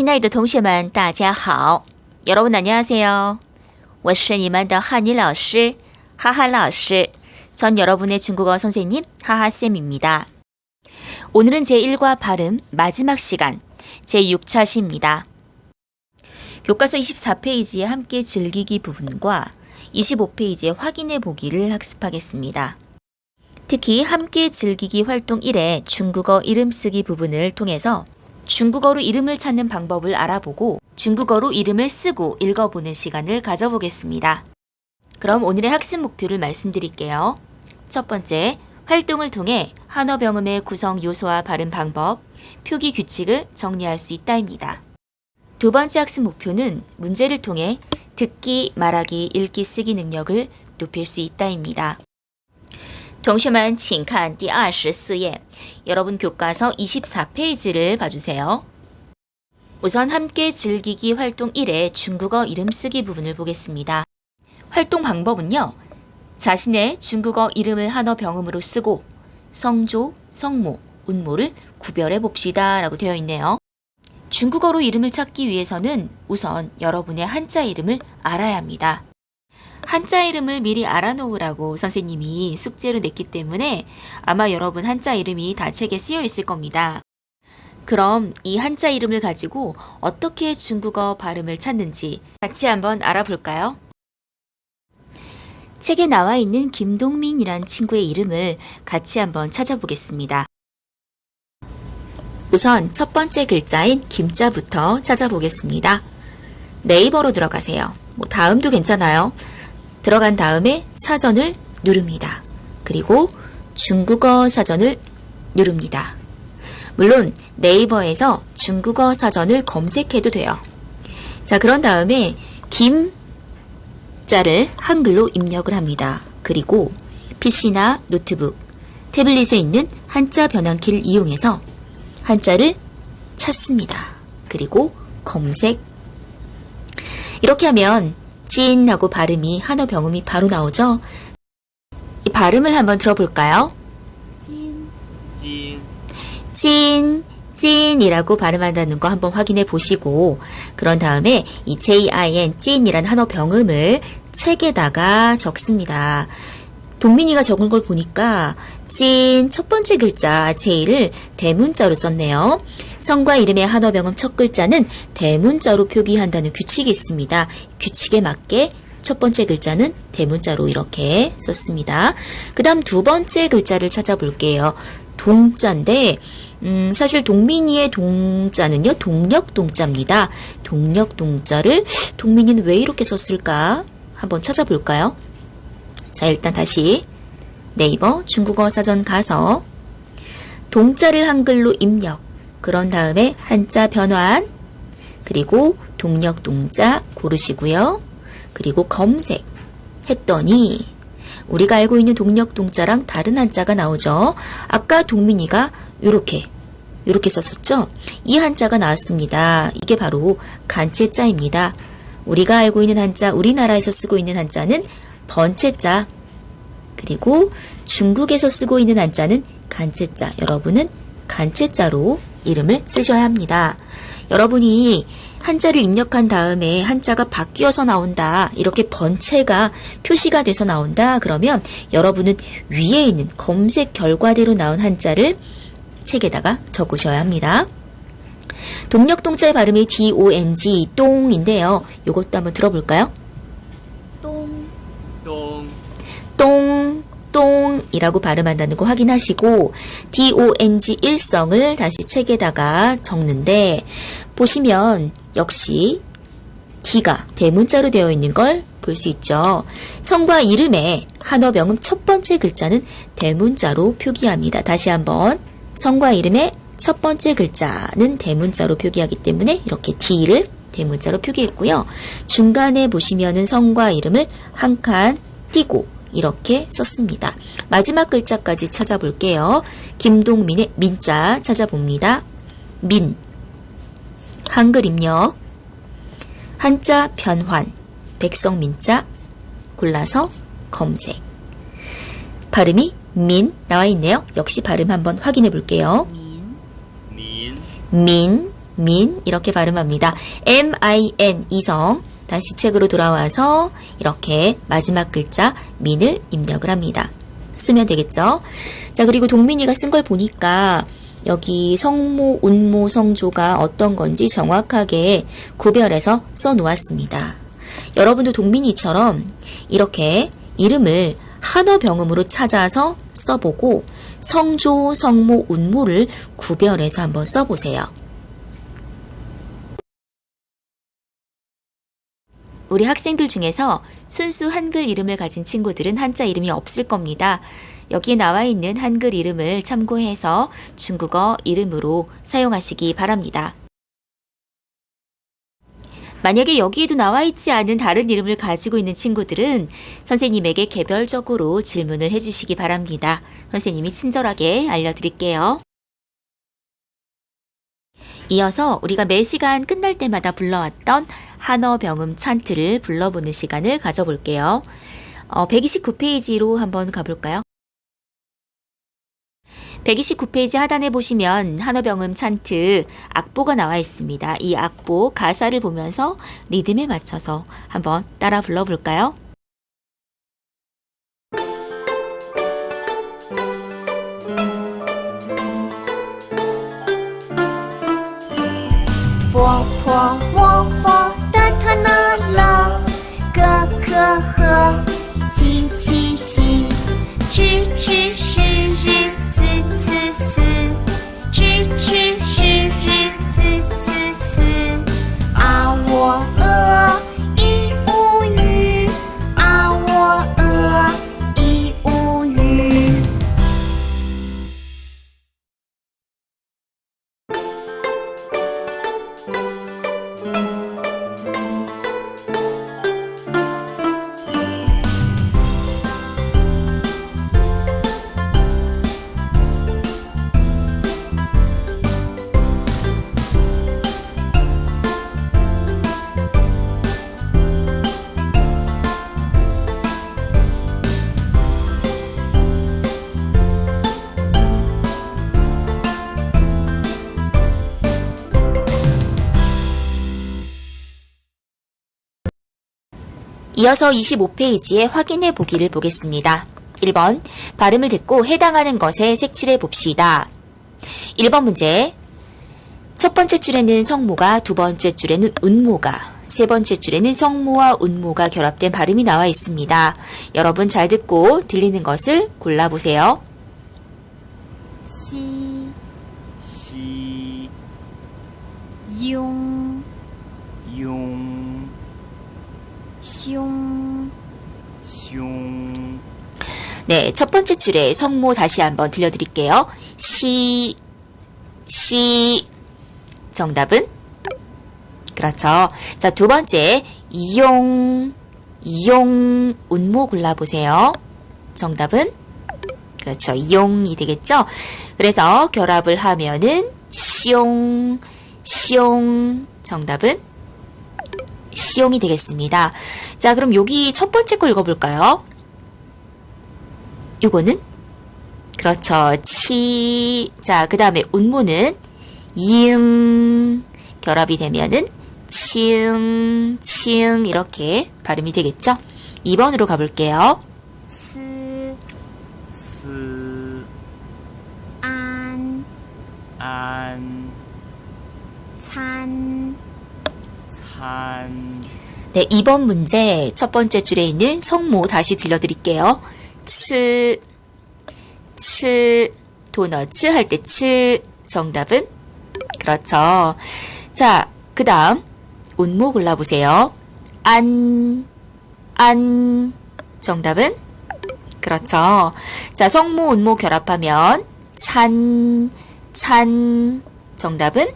亲爱的同学们，大家好。여러분 안녕하세요. 我是你们的汉语老师 하하 老师. 전 여러분의 중국어 선생님 하하 쌤입니다. 오늘은 제1과 발음 마지막 시간 제6차 시입니다. 교과서 24페이지의 함께 즐기기 부분과 25페이지의 확인해 보기를 학습하겠습니다. 특히 함께 즐기기 활동 1의 중국어 이름 쓰기 부분을 통해서 중국어로 이름을 찾는 방법을 알아보고 중국어로 이름을 쓰고 읽어보는 시간을 가져보겠습니다. 그럼 오늘의 학습 목표를 말씀드릴게요. 첫 번째, 활동을 통해 한어 병음의 구성 요소와 발음 방법, 표기 규칙을 정리할 수 있다입니다. 두 번째 학습 목표는 문제를 통해 듣기, 말하기, 읽기, 쓰기 능력을 높일 수 있다입니다. 同学们请看第二十四页 여러분 교과서 24페이지를 봐주세요. 우선 함께 즐기기 활동 1의 중국어 이름 쓰기 부분을 보겠습니다. 활동 방법은요. 자신의 중국어 이름을 한어 병음으로 쓰고 성조, 성모, 운모를 구별해 봅시다 라고 되어 있네요. 중국어로 이름을 찾기 위해서는 우선 여러분의 한자 이름을 알아야 합니다. 한자 이름을 미리 알아놓으라고 선생님이 숙제로 냈기 때문에 아마 여러분 한자 이름이 다 책에 쓰여 있을 겁니다. 그럼 이 한자 이름을 가지고 어떻게 중국어 발음을 찾는지 같이 한번 알아볼까요? 책에 나와 있는 김동민이란 친구의 이름을 같이 한번 찾아보겠습니다. 우선 첫 번째 글자인 김자부터 찾아보겠습니다. 네이버로 들어가세요. 뭐 다음도 괜찮아요. 들어간 다음에 사전을 누릅니다. 그리고 중국어 사전을 누릅니다. 물론 네이버에서 중국어 사전을 검색해도 돼요. 자, 그런 다음에 김 자를 한글로 입력을 합니다. 그리고 PC나 노트북, 태블릿에 있는 한자 변환키를 이용해서 한자를 찾습니다. 그리고 검색. 이렇게 하면 찐 하고 발음이 한어 병음이 바로 나오죠? 이 발음을 한번 들어볼까요? 찐, 찐, 찐이라고 발음한다는 거 한번 확인해 보시고, 그런 다음에 이 J-I-N, 찐이란 한어 병음을 책에다가 적습니다. 동민이가 적은 걸 보니까 찐 첫 번째 글자 J를 대문자로 썼네요. 성과 이름의 한어 병음 첫 글자는 대문자로 표기한다는 규칙이 있습니다. 규칙에 맞게 첫 번째 글자는 대문자로 이렇게 썼습니다. 그 다음 두 번째 글자를 찾아볼게요. 동자인데, 음, 사실 동민이의 동자는요, 동력 동자입니다. 동력 동자를 동민이는 왜 이렇게 썼을까? 한번 찾아볼까요? 자, 일단 다시 네이버 중국어 사전 가서 동자를 한글로 입력, 그런 다음에 한자 변환, 그리고 동력 동자 고르시고요. 그리고 검색 했더니 우리가 알고 있는 동력 동자랑 다른 한자가 나오죠. 아까 동민이가 요렇게 요렇게 썼었죠. 이 한자가 나왔습니다. 이게 바로 간체자입니다. 우리가 알고 있는 한자, 우리나라에서 쓰고 있는 한자는 번체자. 그리고 중국에서 쓰고 있는 한자는 간체자. 여러분은 간체자로 이름을 쓰셔야 합니다. 여러분이 한자를 입력한 다음에 한자가 바뀌어서 나온다. 이렇게 번체가 표시가 돼서 나온다. 그러면 여러분은 위에 있는 검색 결과대로 나온 한자를 책에다가 적으셔야 합니다. 동력 동자의 발음이 D-O-N-G, 똥인데요. 요것도 한번 들어볼까요? 똥, 똥, 똥 이라고 발음한다는 거 확인하시고 DONG 일성을 다시 책에다가 적는데 보시면 역시 D가 대문자로 되어 있는 걸 볼 수 있죠. 성과 이름에 한어 병음 첫 번째 글자는 대문자로 표기합니다. 다시 한번 성과 이름의 첫 번째 글자는 대문자로 표기하기 때문에 이렇게 D를 대문자로 표기했고요. 중간에 보시면은 성과 이름을 한 칸 띄고 이렇게 썼습니다. 마지막 글자까지 찾아볼게요. 김동민의 민자 찾아봅니다. 민 한글 입력 한자 변환 백성 민자 골라서 검색 발음이 민 나와 있네요. 역시 발음 한번 확인해 볼게요. 민, 민 민 이렇게 발음합니다. M-I-N 이성 다시 책으로 돌아와서 이렇게 마지막 글자 민을 입력을 합니다. 쓰면 되겠죠? 자, 그리고 동민이가 쓴 걸 보니까 여기 성모, 운모, 성조가 어떤 건지 정확하게 구별해서 써 놓았습니다. 여러분도 동민이처럼 이렇게 이름을 한어 병음으로 찾아서 써보고 성조, 성모, 운모를 구별해서 한번 써보세요. 우리 학생들 중에서 순수 한글 이름을 가진 친구들은 한자 이름이 없을 겁니다. 여기에 나와 있는 한글 이름을 참고해서 중국어 이름으로 사용하시기 바랍니다. 만약에 여기에도 나와 있지 않은 다른 이름을 가지고 있는 친구들은 선생님에게 개별적으로 질문을 해주시기 바랍니다. 선생님이 친절하게 알려드릴게요. 이어서 우리가 매 시간 끝날 때마다 불러왔던 한어 병음 찬트를 불러보는 시간을 가져볼게요. 어, 129페이지로 한번 가볼까요? 129페이지 하단에 보시면 한어병음 찬트 악보가 나와 있습니다. 이 악보 가사를 보면서 리듬에 맞춰서 한번 따라 불러볼까요? 只是。 이어서 25페이지에 확인해 보기를 보겠습니다. 1번 발음을 듣고 해당하는 것에 색칠해 봅시다. 1번 문제 첫 번째 줄에는 성모가 두 번째 줄에는 운모가 세 번째 줄에는 성모와 운모가 결합된 발음이 나와 있습니다. 여러분 잘 듣고 들리는 것을 골라보세요. 시 시, 용 숑 숑, 네, 첫 번째 줄에 성모 다시 한번 들려드릴게요. 시, 시. 정답은? 그렇죠. 자, 두 번째, 용, 용, 운모 골라보세요. 정답은? 그렇죠. 용이 되겠죠? 그래서 결합을 하면은, 숑, 숑. 정답은? 시용이 되겠습니다. 자, 그럼 여기 첫 번째 거 읽어볼까요? 요거는 그렇죠. 치. 자, 그 다음에 운무는 이응 결합이 되면은 치응, 치응 이렇게 발음이 되겠죠? 2번으로 가볼게요. 스 스, 안 안, 찬 찬, 네, 2번 문제 첫 번째 줄에 있는 성모 다시 들려드릴게요. 츠, 츠, 도너츠 할 때 츠. 정답은? 그렇죠. 자, 그 다음, 운모 골라보세요. 안, 안. 정답은? 그렇죠. 자, 성모, 운모 결합하면, 찬, 찬. 정답은?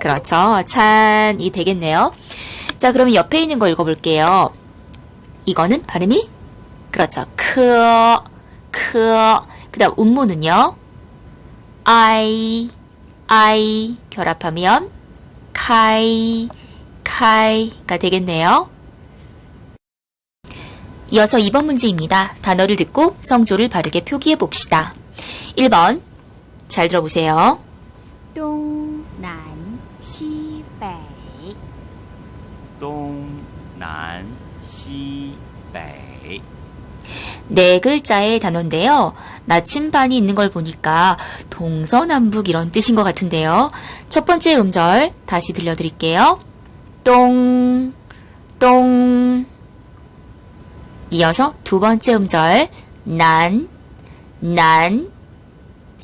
그렇죠. 찬이 되겠네요. 자, 그러면 옆에 있는 거 읽어볼게요. 이거는 발음이? 그렇죠. 크, 크. 그 다음, 운모는요. I, I 결합하면 카이, 카이가 되겠네요. 이어서 2번 문제입니다. 단어를 듣고 성조를 바르게 표기해 봅시다. 1번. 잘 들어보세요. 东南 동, 난, 시, 北.네 글자의 단어인데요. 나침반이 있는 걸 보니까 동서남북 이런 뜻인 것 같은데요. 첫 번째 음절 다시 들려드릴게요. 똥, 똥. 이어서 두 번째 음절 난, 난.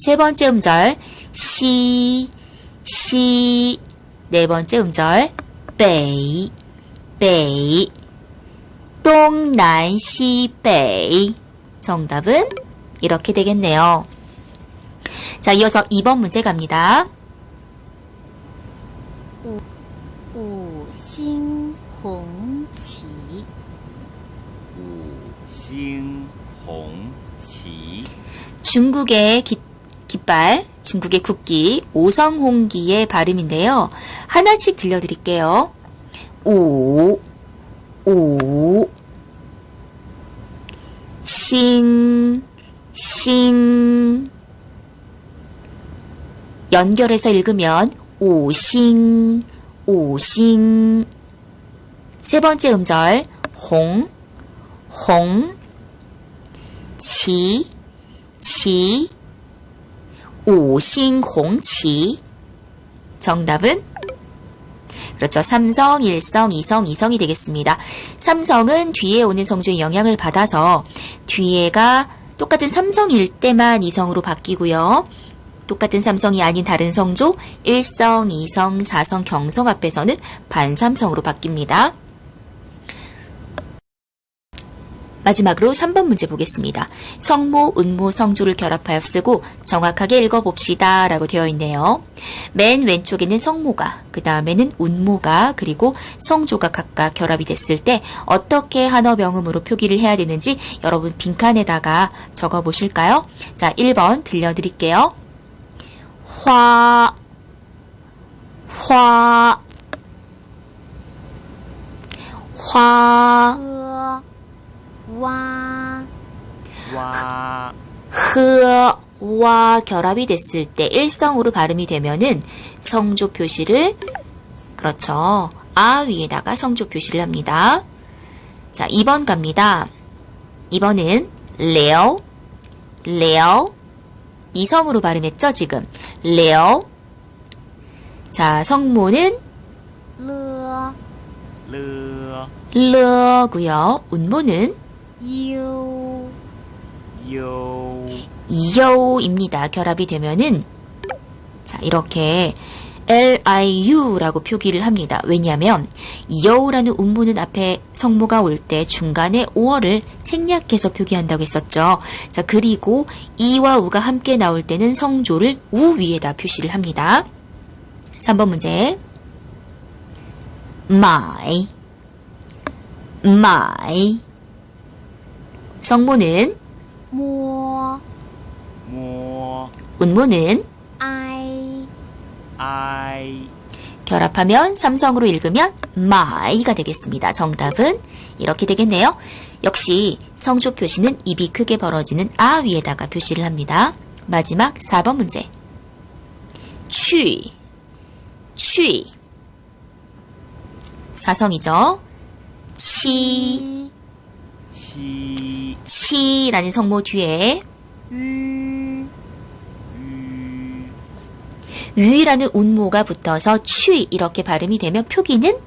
세 번째 음절 시, 시. 네 번째 음절 베이, 베이. 동남시北. 정답은 이렇게 되겠네요. 자, 이어서 2번 문제 갑니다. 五星红旗，星红旗 중국의 깃, 깃발, 중국의 국기, 오성홍기의 발음인데요. 하나씩 들려드릴게요. 오, 오, 싱, 싱. 연결해서 읽으면 오싱, 오싱. 세 번째 음절, 홍, 홍. 치, 치, 오싱 홍치. 정답은? 그렇죠. 삼성, 일성, 이성, 이성이 되겠습니다. 삼성은 뒤에 오는 성조의 영향을 받아서 뒤에가 똑같은 삼성일 때만 이성으로 바뀌고요. 똑같은 삼성이 아닌 다른 성조, 일성, 이성, 사성, 경성 앞에서는 반삼성으로 바뀝니다. 마지막으로 3번 문제 보겠습니다. 성모, 운모, 성조를 결합하여 쓰고 정확하게 읽어봅시다. 라고 되어 있네요. 맨 왼쪽에는 성모가, 그 다음에는 운모가, 그리고 성조가 각각 결합이 됐을 때 어떻게 한어 명음으로 표기를 해야 되는지 여러분 빈칸에다가 적어 보실까요? 자, 1번 들려드릴게요. 화, 화, 화, 흐와 결합이 됐을 때 일성으로 발음이 되면은 성조 표시를 그렇죠. 아 위에다가 성조 표시를 합니다. 자, 2번 갑니다. 2번은 레오 레오 이성으로 발음했죠, 지금. 레오 자, 성모는 了르 르고요. 운모는 优요 이여우입니다. 결합이 되면은 자 이렇게 liu라고 표기를 합니다. 왜냐하면 이여우라는 운모는 앞에 성모가 올 때 중간에 오어를 생략해서 표기한다고 했었죠. 자 그리고 이와 우가 함께 나올 때는 성조를 우 위에다 표시를 합니다. 3번 문제 my my 성모는 摸모 운모는 ai 아이 결합하면 삼성으로 읽으면 my가 되겠습니다. 정답은 이렇게 되겠네요. 역시 성조 표시는 입이 크게 벌어지는 아 위에다가 표시를 합니다. 마지막 4번 문제. 취, 취. 사성이죠. 치, 七치 치라는 성모 뒤에 日 유 위라는 운모가 붙어서 취 이렇게 발음이 되면 표기는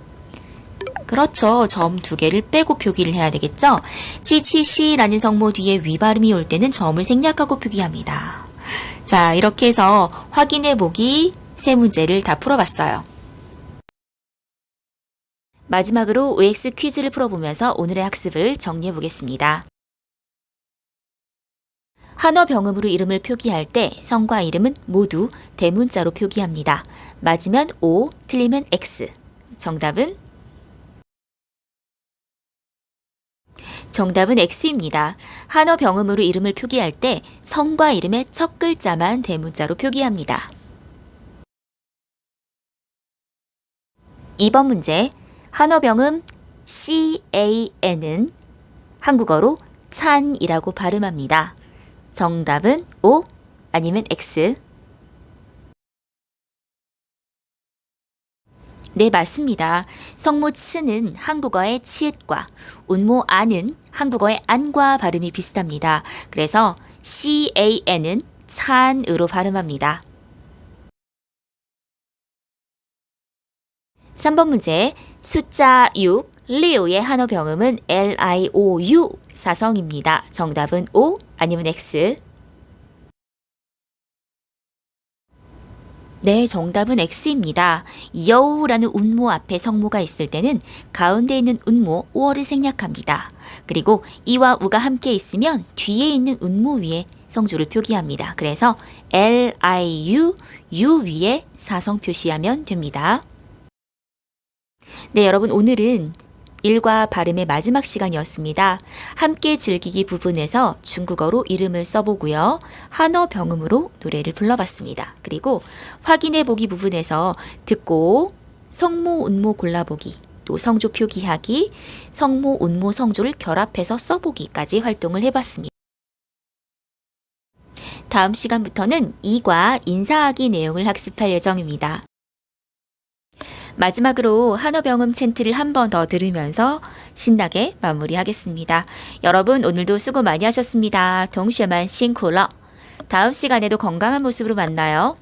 그렇죠. 점 두 개를 빼고 표기를 해야 되겠죠. 치치시라는 성모 뒤에 위 발음이 올 때는 점을 생략하고 표기합니다. 자, 이렇게 해서 확인해 보기 세 문제를 다 풀어봤어요. 마지막으로 OX 퀴즈를 풀어보면서 오늘의 학습을 정리해 보겠습니다. 한어 병음으로 이름을 표기할 때 성과 이름은 모두 대문자로 표기합니다. 맞으면 O, 틀리면 X. 정답은? 정답은 X입니다. 한어 병음으로 이름을 표기할 때 성과 이름의 첫 글자만 대문자로 표기합니다. 2번 문제. 한어 병음 CAN은 한국어로 찬이라고 발음합니다. 정답은 O 아니면 X. 네, 맞습니다. 성모 츠는 한국어의 치읓과 운모 안은 한국어의 안과 발음이 비슷합니다. 그래서 can은 찬으로 발음합니다. 3번 문제 숫자 6, 리오의 한어 병음은 L-I-O-U 사성입니다. 정답은 O 아니면 X. 네, 정답은 X입니다. 여우라는 운모 앞에 성모가 있을 때는 가운데 있는 운모 오어를 생략합니다. 그리고 이와 우가 함께 있으면 뒤에 있는 운모 위에 성조를 표기합니다. 그래서 L-I-U, U 위에 사성 표시하면 됩니다. 네, 여러분 오늘은 일과 발음의 마지막 시간이었습니다. 함께 즐기기 부분에서 중국어로 이름을 써보고요. 한어 병음으로 노래를 불러봤습니다. 그리고 확인해 보기 부분에서 듣고 성모, 운모 골라보기, 또 성조 표기하기, 성모, 운모, 성조를 결합해서 써보기까지 활동을 해봤습니다. 다음 시간부터는 이과 인사하기 내용을 학습할 예정입니다. 마지막으로 한어병음 챈트를 한 번 더 들으면서 신나게 마무리하겠습니다. 여러분 오늘도 수고 많이 하셨습니다. 동쉐만 싱쿨러. 다음 시간에도 건강한 모습으로 만나요.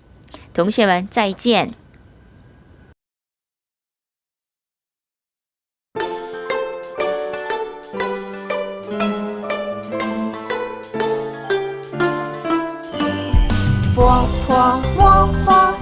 동쉐만 짜이지엔. 와, 와, 와, 와.